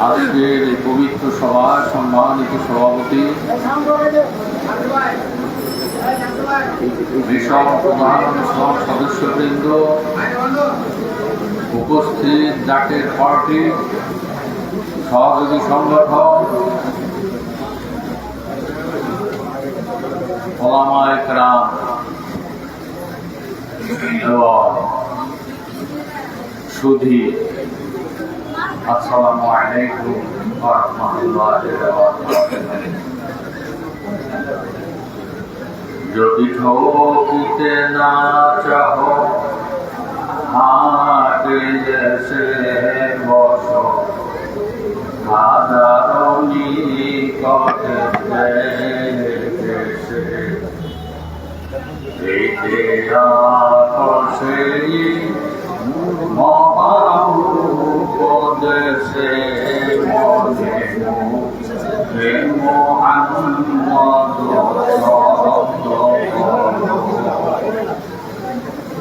আজকের এই পবিত্র সভায় সম্মানিত সভাপতি প্রধান সদস্যবৃন্দ, উপস্থিত জাকের পার্টি, সহযোগী সংগঠন ওলামায় কেরাম এবং সুধী আসসালামু আলাইকুম ওয়া রাহমাতুল্লাহি ওয়া বারাকাতুহু যদি ঠকিতে না চাহ হাটে এসে বস। হাজারণি কটে দেশে। এতে মহাউপদেশে মনে হে মোহাম্মদ শব্দ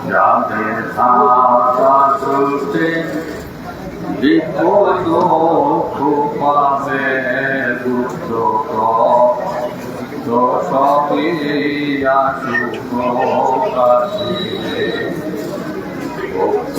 যাদের ভাষা সৃষ্টি বিপদ পাবে দুঃখ তো সবই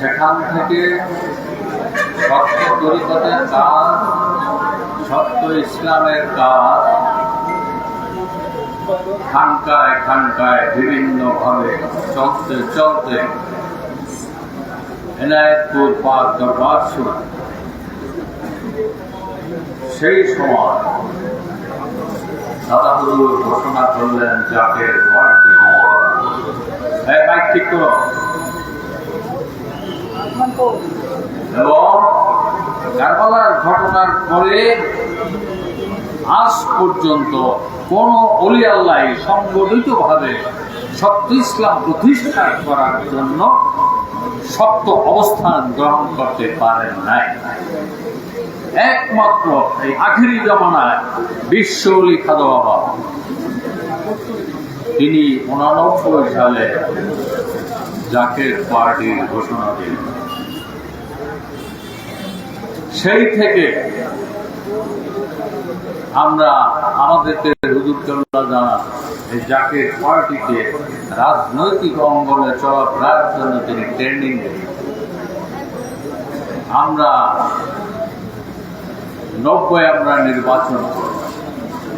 সেখান থেকে সত্য তরিকতের কাজ সত্য ইসলামের কাজ খানকায় খানকায় বিভিন্নভাবে চলতে চলতে। এনায়তপুর পাক দরবার সেই সময় দাদা হুজুর ঘোষণা করলেন, যাকে বাইক ঠিক করো। এবং কারবালার ঘটনার পরে আজ পর্যন্ত কোন অলি আল্লাহ সংগঠিতভাবে সত্য ইসলাম প্রতিষ্ঠা করার জন্য শক্ত অবস্থান গ্রহণ করতে পারেন নাই। একমাত্র এই আখেরি জমানায় বিশ্ব অলি খাদা বাবা। তিনি উনানব্বই সালে জাকের পার্টির ঘোষণা দিলেন। সেই থেকে আমরা আমাদেরকে হুজুর কেল্লা জানা এই জাকের পার্টিকে রাজনৈতিক অঙ্গনে চলাফেরার জন্য তিনি ট্রেনিং আমরা নব্বই আমরা নির্বাচন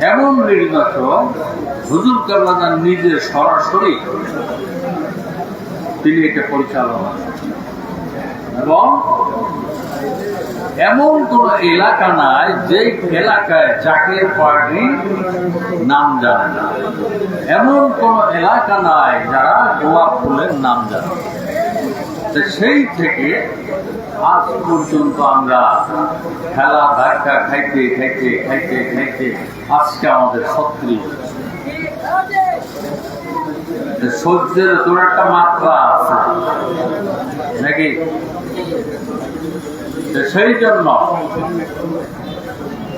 এমন নির্বাচন হুজুর কেল্লাদান নিজে সরাসরি তিনি এটা পরিচালনা এবং এমন কোন এলাকা নাই যে এলাকায় জাকের পার্টি নাম জানে না। এমন কোন এলাকা নাই যারা গোলাপ ফুলের নাম জানে সেই থেকে আজ পর্যন্ত আমরা খেলা, ধাক্কা খাইতে খাইতে খাইতে খাইতে আজকে আমাদের সক্রিয় সহ্যের তোর একটা মাত্রা আছে। নাকি? সেই জন্য।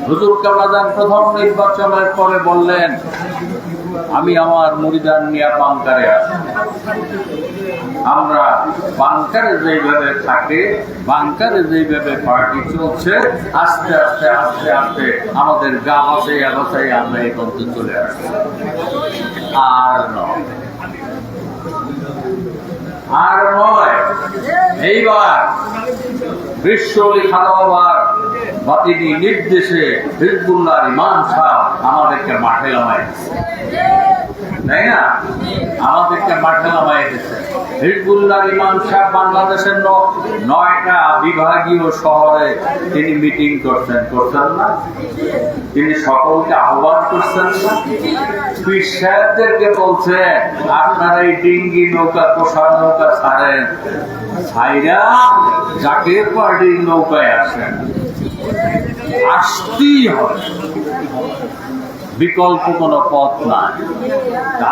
হুজুর কাবলাদান প্রথম নির্বাচনের পরে বললেন, আমি আমার মুড়িদান নিয়ে বাংকারে আছি। আমরা বাংকারে যেইভাবে থাকে, বাংকারে যেইভাবে পার্টি চলছে, আস্তে আস্তে আস্তে আস্তে আমাদের গা বসে বসাই আমরা এই পর্যন্ত চলে আসছি। আর নয়। আর নয়, এইবার বিশ্ব খালাবার বা তিনি নির্দেশে হিজবুল্লাহ ইমান সাহ আমাদেরকে মাঠে নামাই তাই না আমাদেরকে মাঠে নামাই হিজবুল্লাহ ইমাম সাহ বাংলাদেশের নয়টা বিভাগীয় শহরে তিনি মিটিং করছেন। করছেন না? তিনি সকলকে আহ্বান করছেন না? পীর সাহেবদেরকে বলছে, আপনারা এই ডিঙ্গি নৌকা কোষা নৌকা ছাড়েন। ভাইরা, যাকে পার্টির নৌকায় আসেন। আসতেই হবে। বিকল্প কোনো পথ নাই।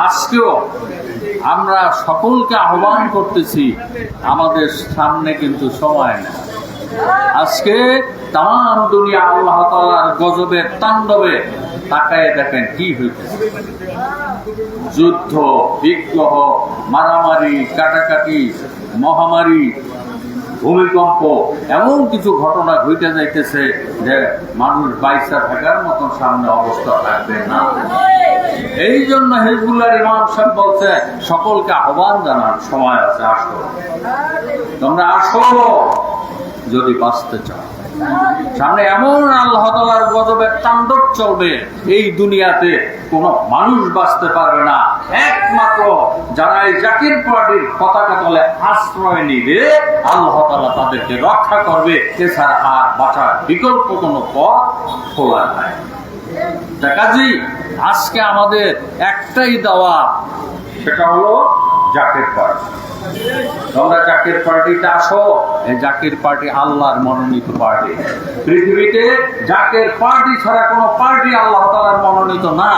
আজকেও আমরা সকলকে আহ্বান করতেছি, আমাদের সামনে কিন্তু সময় নেই। আজকে তাম দুনিয়া আল্লাহ তালার গজবের তাণ্ডবে তাকায় দেখেন কি হইতেছে। যুদ্ধ, বিগ্রহ, মারামারি, কাটাকাটি, মহামারী ভূমিকম্প, এমন কিছু ঘটনা ঘটে যাইতেছে যে মানুষ বাইসা থাকার মতন সামনে অবস্থা থাকবে না। এই জন্য হিজবুল্লাহ ইমাম সাহেব বলছে, সকলকে আহ্বান জানার সময় আছে, আসো। তোমরা আসো, যদি বাঁচতে চাও। সামনে এমন আল্লাহ তালার গজবের তাণ্ডব চলবে, এই দুনিয়াতে কোন মানুষ বাঁচতে পারবে না। একমাত্র যারা এই জাকির পার্টির পতাকা তলে আশ্রয় নিবে, আল্লাহ তালা তাদেরকে রক্ষা করবে। এছাড়া আর বাঁচার বিকল্প কোনো পথ খোলা নাই। কাজী আজকে আমাদের একটাই দেওয়া সেটা হলো জাকের পার্টি। তোমরা জাকের পার্টিতে আসো, এই জাকের পার্টি আল্লাহর মনোনীত পার্টি। পৃথিবীতে জাকের পার্টি ছাড়া কোনো পার্টি আল্লাহ তালার মনোনীত না।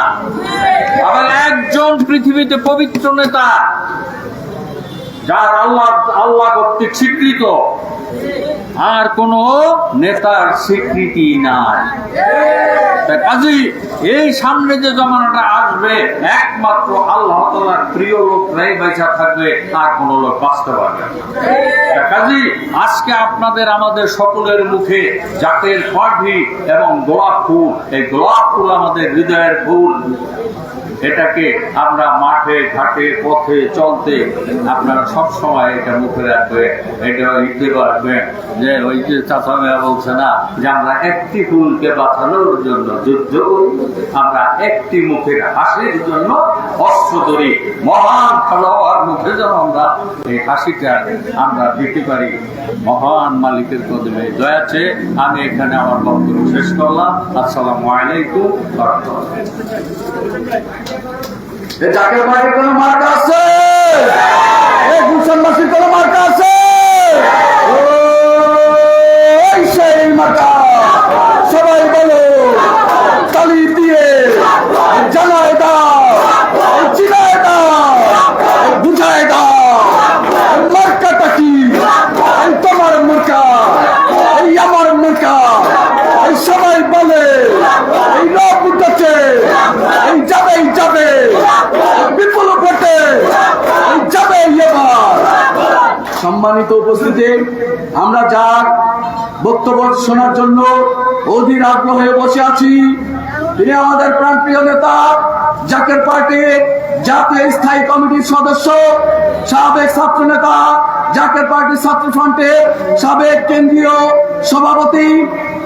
আবার একজন পৃথিবীতে পবিত্র নেতা, যার আল্লাহ আল্লাহ কর্তৃক স্বীকৃত। আর কোন নেতার স্বীকৃতি নাই। কাজী এই সামনে যে জমানাটা আসবে, একমাত্র আল্লাহ তালার প্রিয় লোকরাই বেঁচা থাকবে, আর কোন লোক বাঁচতে পারবে কাজী আজকে আপনাদের আমাদের সকলের মুখে জাতের পাঠি এবং গোলাপ ফুল, এই গোলাপ ফুল আমাদের হৃদয়ের ফুল। এটাকে আমরা মাঠে, ঘাটে, পথে চলতে আপনারা সব সময় এটা মুখে রাখবেন এটা ইতে রাখবেন যে ওই যে চাচা মেয়া বলছে না যে আমরা একটি ফুলকে বাঁচানোর জন্য যুদ্ধ আমরা একটি মুখের হাসির জন্য অস্ত্র ধরি। মহান খেলোয়াড় মুখে যেন আমরা এই হাসিটা আমরা দিতে পারি। মহান মালিকের কদমে দয়াছে আমি এখানে আমার বক্তব্য শেষ করলাম। আসসালামু আলাইকুম রাহমাতুল্লাহ। জাকের পার্টির কোন মার্কা আছে? এ গুলশান মাসির কোন মার্কা আছে? সেই মার্কা। সবাই বলো, তালি দিয়ে জানায় দাও চিনায় দাও বুঝায় দাও মার্কাটা কি এই তোমার মার্কা এই আমার মার্কা এই সবাই বলে এই রব উঠেছে এই যাবে এই যাবে বিপুল ভোটে এই যাবে এবার সম্মানিত উপস্থিতি, আমরা যার বক্তব্য শোনার জন্য অধীর আগ্রহে বসে আছি, তিনি আমাদের প্রাণপ্রিয় নেতা, জাকের পার্টির জাতীয় স্থায়ী কমিটির সদস্য, সাবেক ছাত্র নেতা, জাকের পার্টি ছাত্র ফ্রন্টের সাবেক কেন্দ্রীয় সভাপতি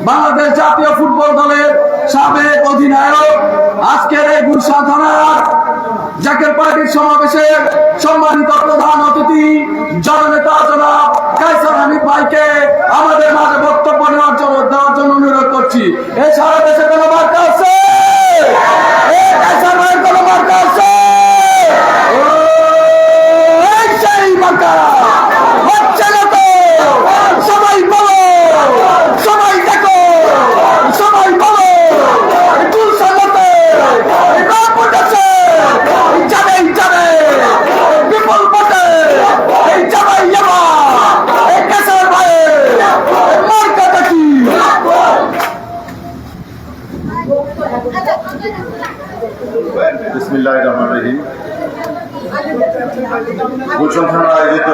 বাংলাদেশ জাতীয় ফুটবল দলের সাবেক অধিনায়ক আজকের এই গুলশা থানার জাকের পার্টির সমাবেশের সম্মানিত প্রধান অতিথি, জননেতা জনাব কাইসার হামিদ ভাইকে আমাদের মাঝে বক্তব্য নেওয়ার জন্য দেওয়ার জন্য অনুরোধ করছি। এছাড়া দেশে কোনো বার্তা আছে এ কাইসার ভাইয়ের কোনো বার্তা আছে ও, এই সেই বার্তা হচ্ছে না তো সবাই বলো সবাই দেখো সবাই বলো গুলশান মতে রাত উঠেছে এই যাবে এই যাবে বিপুল পথে এই যাবে যাবা এই কেসার ভাই মার্কাটা কি বিসমিল্লাহ রহমান রহিম গুলশন থানা আয়োজিত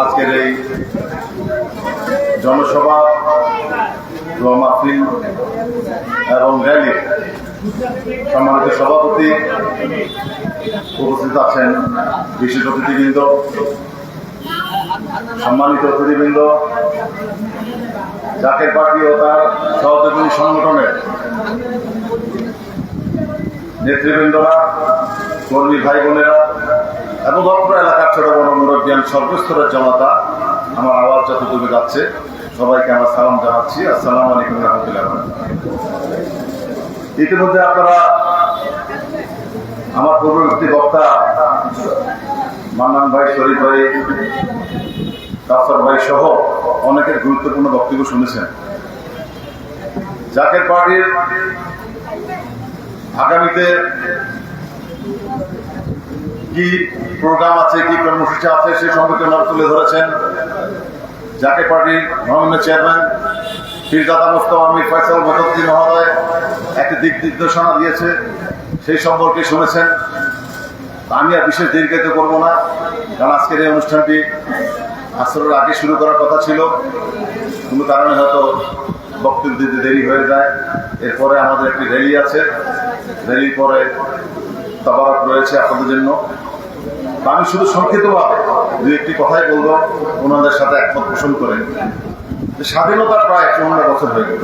আজকের এই জনসভা দোয়া মাহফিল এবং র্যালি সম্মানিত সভাপতি উপস্থিত আছেন বিশেষ অতিথিবৃন্দ, সম্মানিত অতিথিবৃন্দ, জাকের পার্টি ও তার সহযোগী সংগঠনের নেতৃবৃন্দরা কর্মী ভাই বোনেরা এবং অত্র এলাকার ছোট বড় মুরব্বিয়ান সর্বস্তরের জনতা, আমার আওয়াজ যতটুকু যাচ্ছে, সবাইকে আমার সালাম জানাচ্ছি। আসসালামু আলাইকুম রহমতুল্লাহ। ইতিমধ্যে আপনারা আমার পূর্ববর্তী বক্তা মান্নান ভাই, শরীফ ভাই কাসার ভাই সহ অনেকের গুরুত্বপূর্ণ বক্তব্য শুনেছেন। জাকের পার্টির আগামীতে কি প্রোগ্রাম আছে, কি কর্মসূচি আছে, সে সম্পর্কে ওনারা তুলে ধরেছেন। জাকের পার্টির মহামান্য চেয়ারম্যান পীরজাদা মোস্তফা আমির ফয়সাল মুখর্জি মহোদয় একটি দিক নির্দেশনা দিয়েছে, সেই সম্পর্কে শুনেছেন। আমি আর বিশেষ দীর্ঘায়িত করব না, কারণ আজকের এই অনুষ্ঠানটি আসরের আগে শুরু করার কথা ছিল। কোনো কারণে হয়তো বক্তব্য দিতে দেরি হয়ে যায়। এরপরে আমাদের একটি র্যালি আছে। র্যালির পরে তবারক রয়েছে আপনাদের জন্য। আমি শুধু সংক্ষিপ্তভাবে দু একটি কথাই বলব, ওনাদের সাথে একমত পোষণ করে। স্বাধীনতা প্রায় চুয়ান্ন বছর হয়ে গেল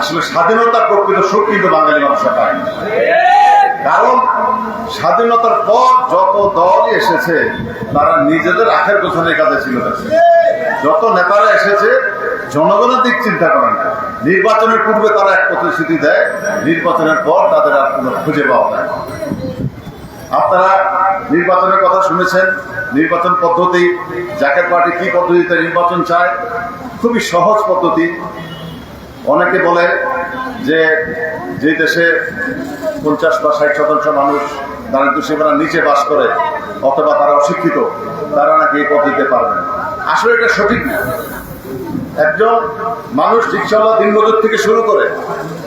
আসলে স্বাধীনতার প্রকৃত সুখ কিন্তু বাঙালি মানুষের পায়নি কারণ স্বাধীনতার পর যত দল এসেছে, তারা নিজেদের আখের গোছানোর কাজে ছিল যত নেতারা এসেছে, জনগণের দিক চিন্তা করেন নির্বাচনের পূর্বে তারা এক প্রতিশ্রুতি দেয়, নির্বাচনের পর তাদের আর কোনো খুঁজে পাওয়া যায়। আপনারা নির্বাচনের কথা শুনেছেন, নির্বাচন পদ্ধতি, জাকের পার্টি কি পদ্ধতিতে নির্বাচন চায়? খুবই সহজ পদ্ধতি। অনেকে বলে যে যে দেশে পঞ্চাশ বা ষাট শতাংশ মানুষ দারিদ্র সীমানার নিচে বাস করে, অথবা তারা অশিক্ষিত, তারা নাকি এই পদ্ধতিতে পারবেন আসলে এটা সঠিক না। একজন মানুষ রিক্সাওয়ালা দিনমজুর থেকে শুরু করে,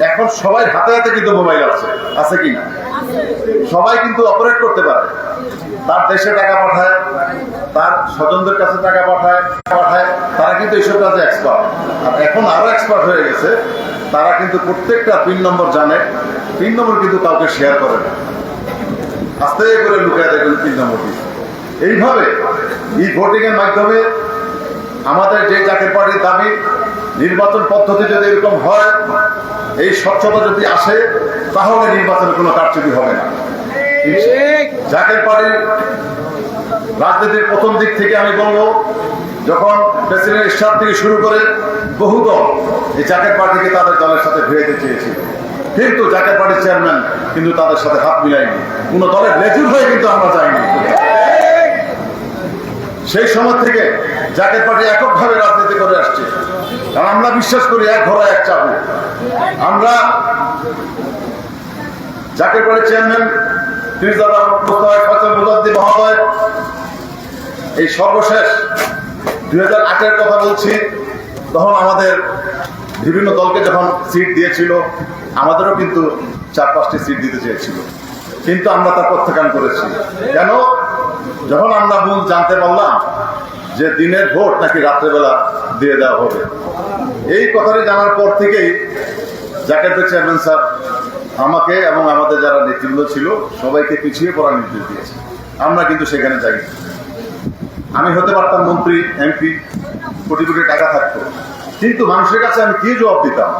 এখন সবাই হাতে হাতে কিন্তু মোবাইল আছে আছে কি না? সবাই কিন্তু অপারেট করতে পারে। তার দেশে টাকা পাঠায়, তার স্বজনদের কাছে টাকা পাঠায় পাঠায়, তারা কিন্তু এইসব কাজে এক্সপার্ট আর এখন আরও এক্সপার্ট হয়ে গেছে, তারা কিন্তু প্রত্যেকটা পিন নম্বর জানে, পিন নম্বর কিন্তু কাউকে শেয়ার করে না। আস্তে করে লুকায় দেখবেন পিন নম্বরটি। এইভাবে এই ভোটিং এর মাধ্যমে আমাদের যে জাতীয় পার্টির দাবি, নির্বাচন পদ্ধতি যদি এরকম হয় এই স্বচ্ছতা যদি আসে তাহলে নির্বাচনে কোনো কারচুপি হবে না। জাকের পার্টির রাজনীতির প্রথম দিক থেকে আমি বলব যখন প্রেসিডেন্ট ইশাদ থেকে শুরু করে বহু দল এই জাকের পার্টিকে তাদের দলের সাথে ভিড়াইতে চেয়েছিল। কিন্তু জাকের পার্টির চেয়ারম্যান কিন্তু তাদের সাথে হাত মিলায়নি। কোন দলের লেজুর হয়ে কিন্তু আমরা যাইনি। সেই সময় থেকে জাকের পার্টি এককভাবে রাজনীতি করে আসছে। কারণ আমরা বিশ্বাস করি এক ঘোড়া, এক চাবু। আমরা যাকে পার্টির চেয়ারম্যান মহোদয়, এই সর্বশেষ দুই হাজার আটের কথা বলছি, তখন আমাদের বিভিন্ন দলকে যখন সিট দিয়েছিল, আমাদেরও কিন্তু চার পাঁচটি সিট দিতে চেয়েছিল। কিন্তু আমরা তা প্রত্যাখ্যান করেছি। কেন? যখন আমরা মূল জানতে পারলাম যে দিনের ভোট নাকি রাত্রেবেলা দিয়ে দেওয়া হবে। এই কথাটি জানার পর থেকেই জাকেটের চেয়ারম্যান স্যার, আমাকে এবং আমাদের যারা নেতৃবৃন্দ ছিল, সবাইকে পিছিয়ে পড়ার নির্দেশ দিয়েছে। আমরা কিন্তু সেখানে যাই আমি হতে পারতাম মন্ত্রী, এমপি, কোটি কোটি টাকা থাকতো। কিন্তু মানুষের কাছে আমি কি জবাব দিতাম?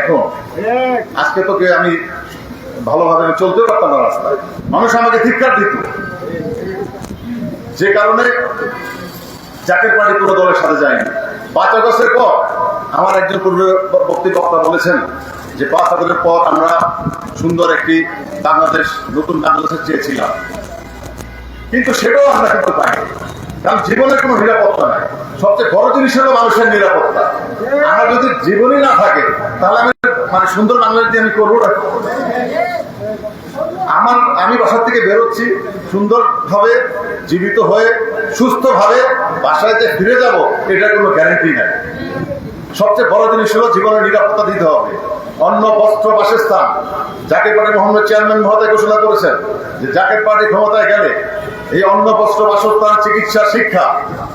এখন, আজকে তোকে আমি ভালোভাবে আমি চলতেও পারতাম না রাস্তায় মানুষ আমাকে ধিক্কার দিত। যে কারণে জাকের পার্টি কোনো দলের সাথে যায়নি। পাঁচ আগস্টের পর আমার একজন পূর্বে বক্তব্য বক্তা বলেছেন যে পাঁচ আগস্টের পর আমরা সুন্দর একটি বাংলাদেশ, নতুন বাংলাদেশের চেয়েছিলাম। কিন্তু সেটাও আমরা কিন্তু পাইনি। কারণ জীবনের কোনো নিরাপত্তা নাই। সবচেয়ে বড় জিনিস হলো মানুষের নিরাপত্তা। আমার যদি জীবনই না থাকে, তাহলে আমি মানে সুন্দর বাংলাদেশ দিয়ে আমি করব আমার, আমি বাসার থেকে বেরোচ্ছি সুন্দরভাবে, জীবিত হয়ে, সুস্থভাবে বাসায় যে ফিরে যাব, এটার কোনো গ্যারান্টি নাই। সবচেয়ে বড় জিনিস হলো জীবনের নিরাপত্তা দিতে হবে। অন্য বস্ত্র বাসস্থান, জাকের পার্টি মোহাম্মদ চেয়ারম্যান মহোদয় ঘোষণা করেছেন যে জাকের পার্টি ক্ষমতায় গেলে এই অন্ন বস্ত্র বাসস্থান, চিকিৎসা, শিক্ষা,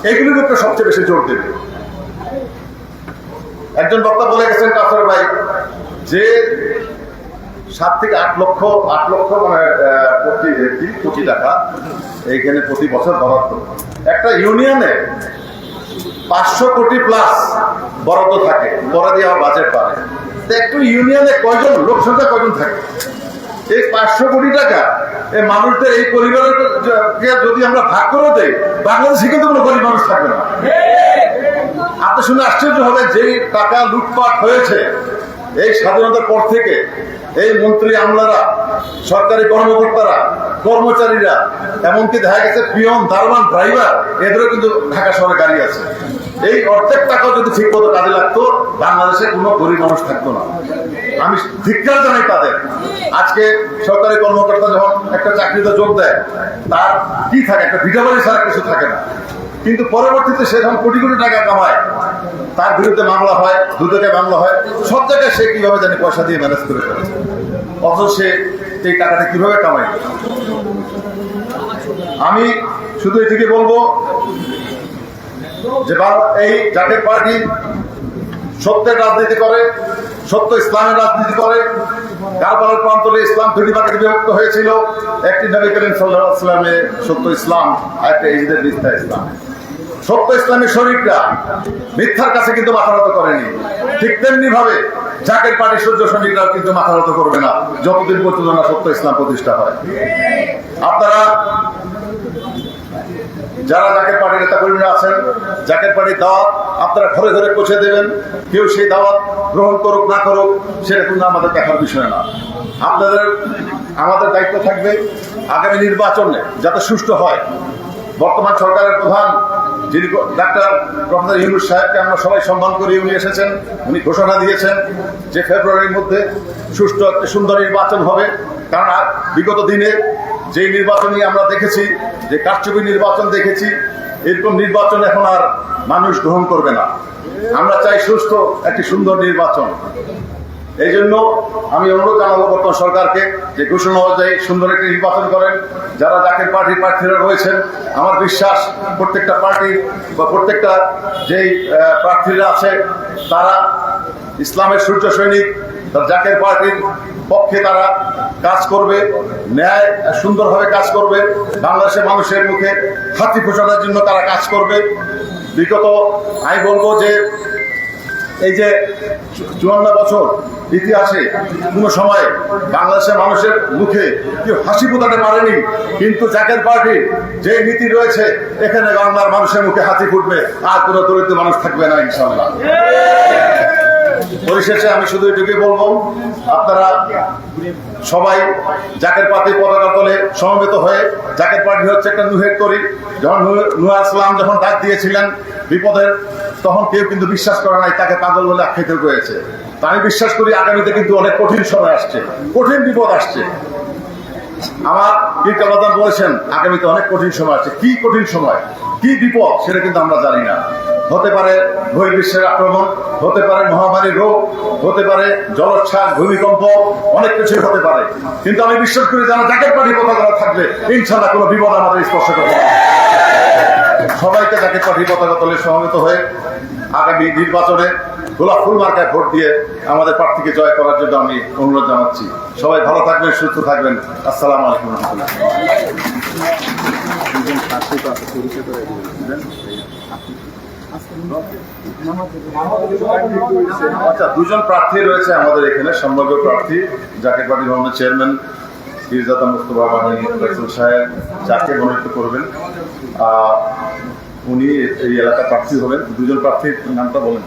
এগুলির উপরে সবচেয়ে বেশি জোর দেবে। একজন বক্তা বলে গেছেন কাফের ভাই, যে সাত থেকে আট লক্ষ আট লক্ষ মানে প্রতি কি কোটি টাকা এইখানে প্রতি বছর বরাদ্দ একটা ইউনিয়নে পাঁচশো কোটি প্লাস বরাদ্দ থাকে। পরে দিয়ে আমার বাজেট তো একটু ইউনিয়নে কয়জন লোক সংখ্যা কয়জন থাকে? এই পাঁচশো কোটি টাকা, এই মানুষদের, এই পরিবারের যদি আমরা ভাগ করে দেই, বাংলাদেশে কিন্তু কোনো গরিব মানুষ থাকবে না। আপনি শুনে আশ্চর্য হবে যে টাকা লুটপাট হয়েছে। এই স্বাধীনতার পর থেকে এই মন্ত্রী আমলারা, সরকারি কর্মকর্তারা, কর্মচারীরা, এমনকি দেখা গেছে পিয়ন, দারোয়ান, ড্রাইভার, এদেরও কিন্তু ঢাকা শহরে গাড়ি আছে। এই অর্ধেক টাকাও যদি ঠিক মতো কাজে লাগতো, বাংলাদেশে কোনো গরিব মানুষ থাকতো না। আমি ধিক্কার জানাই তাদের। আজকে সরকারি কর্মকর্তা যখন একটা চাকরিতে যোগ দেয়, তার কি থাকে? একটা ভিটাবাড়ি ছাড়া কিছু থাকে না। কিন্তু পরবর্তীতে সে যখন কোটি কোটি টাকা কামায়, তার বিরুদ্ধে মামলা হয় দুদকে মামলা হয়, সব জায়গায় সে কীভাবে জানি পয়সা দিয়ে ম্যানেজ করে ফেলে? অথচ সে এই টাকাটা কীভাবে কামায়? আমি শুধু এটিকে বলব যে এই জাতীয় পার্টি সত্যের রাজনীতি করে, সত্য ইসলামের রাজনীতি করে। কারবালার প্রান্তরে ইসলাম দুটি ভাগে বিভক্ত হয়েছিল। একটি নবী করিম সাল্লাহ ইসলামে সত্য ইসলাম আর একটা ইসলাম। সত্য ইসলামের শরীরটা মিথ্যার কাছে কিন্তু মাথারত করেনি। ঠিক তেমনি ভাবে জাকের পার্টি সূর্য সৈনিকরাও কিন্তু মাথারত করবে না, যতদিন পর্যন্ত না সত্য ইসলাম প্রতিষ্ঠা হয়। আপনারা যারা জাকের পার্টির নেতা কর্মীরা আছেন, জাকের পার্টির দাওয়াত আপনারা ঘরে ঘরে পৌঁছে দেবেন, কেউ সেই দাওয়াত গ্রহণ করুক, না করুক সেটা কিন্তু আমাদের দেখার বিষয় না। আপনাদের, আমাদের দায়িত্ব থাকবে আগামী নির্বাচনে যাতে সুষ্ঠু হয়। বর্তমান সরকারের প্রধান যিনি ডাক্তার প্রফেসর ইউনুস সাহেবকে আমরা সবাই সম্মান করি, উনি এসেছেন, উনি ঘোষণা দিয়েছেন যে ফেব্রুয়ারির মধ্যে সুষ্ঠু একটি সুন্দর নির্বাচন হবে। কারণ বিগত দিনে যে নির্বাচনী আমরা দেখেছি, যে কারচুপি নির্বাচন দেখেছি, এরকম নির্বাচন এখন আর মানুষ গ্রহণ করবে না। আমরা চাই সুস্থ একটি সুন্দর নির্বাচন। এই জন্য আমি অনুরোধ জানাব বর্তমান সরকারকে যে ঘোষণা অনুযায়ী সুন্দর একটি নির্বাচন করেন। যারা জাকের পার্টির প্রার্থীরা রয়েছেন, আমার বিশ্বাস প্রত্যেকটা পার্টি বা প্রত্যেকটা যেই প্রার্থীরা আছে, তারা ইসলামের সূর্য সৈনিক, তার জাকের পার্টির পক্ষে তারা কাজ করবে, ন্যায় সুন্দরভাবে কাজ করবে, বাংলাদেশের মানুষের মুখে হাতি ফোটানোর জন্য তারা কাজ করবে। বিগত, আমি বলব যে এই যে চুয়ান্ন বছর ইতিহাসে, কোনো সময় বাংলাদেশের মানুষের মুখে কেউ হাসি ফোটাতে পারেনি। কিন্তু জাকের পার্টি যে নীতি রয়েছে, এখানে বাংলার মানুষের মুখে হাসি ফুটবে, আর কোনো দরিদ্র মানুষ থাকবে না ইনশাল্লাহ পরিশেষে আমি শুধু এটুকুই বলব, আপনারা সবাই জাকের পার্টি পতাকা তলে সমবেত হয়ে, জাকের পার্টি হচ্ছে একটা নুহের করি যখন নূহ- আসলাম, যখন ডাক দিয়েছিলেন বিপদের, তখন কেউ কিন্তু বিশ্বাস করে নাই, তাকে পাগল বলে আখ্যায়িত করেছে। তা আমি বিশ্বাস করি আগামীতে কিন্তু অনেক কঠিন সময় আসছে, কঠিন বিপদ আসছে। আমার কীর্তন বলেছেন, আগামীতে অনেক কঠিন সময় আছে কি কঠিন সময়? কি বিপদ? সেটা কিন্তু আমরা জানি না। হতে পারে বহির্বিশ্বের আক্রমণ, হতে পারে মহামারী রোগ, হতে পারে জলোচ্ছ্বাস, ভূমিকম্প, অনেক কিছু হতে পারে। কিন্তু আমি বিশ্বাস করি যারা জ্যাকেট পার্টি পতাকা থাকবে ইনশাল্লাহ কোনো বিপদ আমাদের স্পর্শ করবে সবাইকে জ্যাকেট পার্টি পতাকা তলে সমবেত হয়ে আগামী নির্বাচনে গোলাপ ফুল মার্কায় ভোট দিয়ে আমাদের প্রার্থীকে জয় করার জন্য আমি অনুরোধ জানাচ্ছি। সবাই ভালো থাকবেন, সুস্থ থাকবেন। আসসালামু আলাইকুম রহমতুল্লাহ। আচ্ছা দুজন প্রার্থী রয়েছে আমাদের এখানে, সম্ভাব্য প্রার্থী। জাকের পার্টি ভবনের চেয়ারম্যান ফিরজাদা মুস্তফা বাহিনী ফয়সল সাহেব, যাকে মনোনীত করবেন উনি এই এলাকার প্রার্থী হবেন। দুজন প্রার্থীর নামটা বলেন।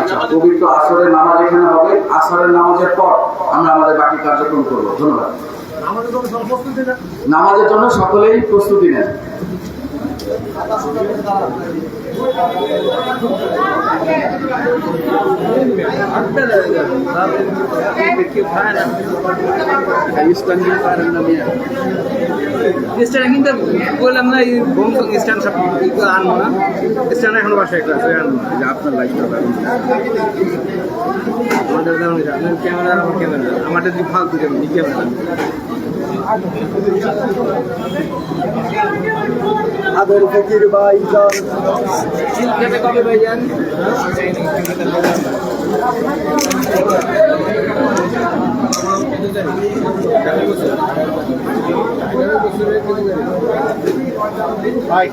আচ্ছা পবিত্র আসরের নামাজ এখানে হবে। আসরের নামাজের পর আমরা আমাদের বাকি কার্যক্রম করব। ধন্যবাদ। নামাজের জন্য সকলেই প্রস্তুতি নেন। স্ট্যান্ড কিন্তু বললাম না এই স্ট্যান্ড সব আনব না। স্ট্যান্ড এখনও বাসায় একটা আছে আনব না। আপনার লাইফটা আমাদের ক্যামেরা আমার ক্যামেরা ফালতু ক্যামেরা আদর ফকির ভাই খেতে কবে ভাই যান ভাই